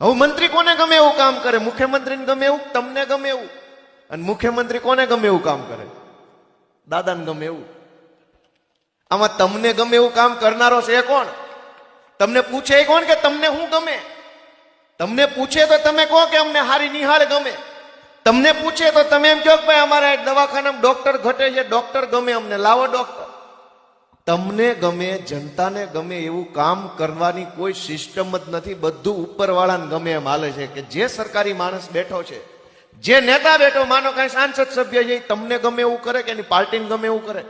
હવે મંત્રી કોને ગમે એવું કામ કરે? મુખ્યમંત્રીને ગમે એવું? તમને ગમે એવું? અને મુખ્યમંત્રી કોને ગમે એવું કામ કરે? દાદાને ગમે એવું? આમાં તમને ગમે એવું કામ કરનારો છે કોણ? તમને પૂછે એ કોણ કે તમને શું ગમે? તમને પૂછે તો તમે કહો કે અમને હારી નિહાળ ગમે. તમને પૂછે તો તમે એમ કહો કે ભાઈ અમારા દવાખાનામાં ડોક્ટર ઘટે છે ડોક્ટર ગમે અમને. લાવો ડોક્ટર તમને ગમે, જનતાને ગમે એવું કામ કરવાની કોઈ સિસ્ટમ જ નથી. બધું ઉપરવાળાને ગમે એમ હાલે છે કે જે સરકારી માણસ બેઠો છે, જે નેતા બેઠો, માનો કઈ સાંસદ સભ્ય છે તમને ગમે એવું કરે કે એની પાર્ટીને ગમે એવું કરે?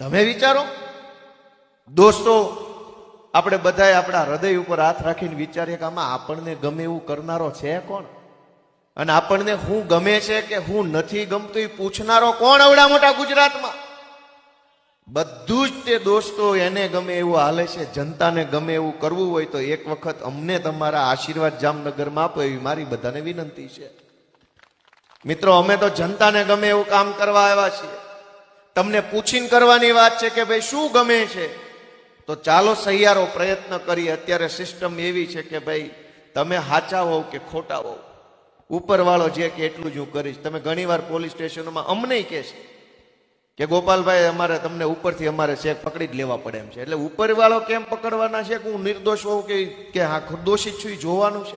તમે વિચારો? દોસ્તો, આપણે બધાએ આપણા હૃદય ઉપર હાથ રાખીને વિચારીએ કે આમાં આપણને ગમે એવું કરનારો છે કોણ? અને આપણને હું ગમે છે કે હું નથી ગમતું એ પૂછનારો કોણ અવડા મોટા ગુજરાતમાં? બધું જ તે દોસ્તો એને ગમે એવું હાલે છે, જનતાને ગમે એવું કરવું હોય તો એક વખત અમને તમારા આશીર્વાદ જામનગરમાં આપો એવી મારી બધાને વિનંતી છે. મિત્રો, અમે તો જનતાને ગમે એવું કામ કરવા આવ્યા છીએ. તમને પૂછીને કરવાની વાત છે કે ભાઈ શું ગમે છે? તો ચાલો સહિયારો પ્રયત્ન કરીએ. અત્યારે સિસ્ટમ એવી છે કે ભાઈ તમે હાચા હોવ કે ખોટા હોવ? ઉપરવાળો જે કે એટલું જ હું કરીશ. તમે ઘણીવાર પોલીસ સ્ટેશનોમાં અમને કહેશે કે ગોપાલભાઈ, અમારે તમને ઉપરથી અમારે શેક પકડી જ લેવા પડે એમ છે. એટલે ઉપરવાળો કેમ પકડવાના છે હું નિર્દોષ હોઉં કે હા દોષિત છું, એ જોવાનું છે?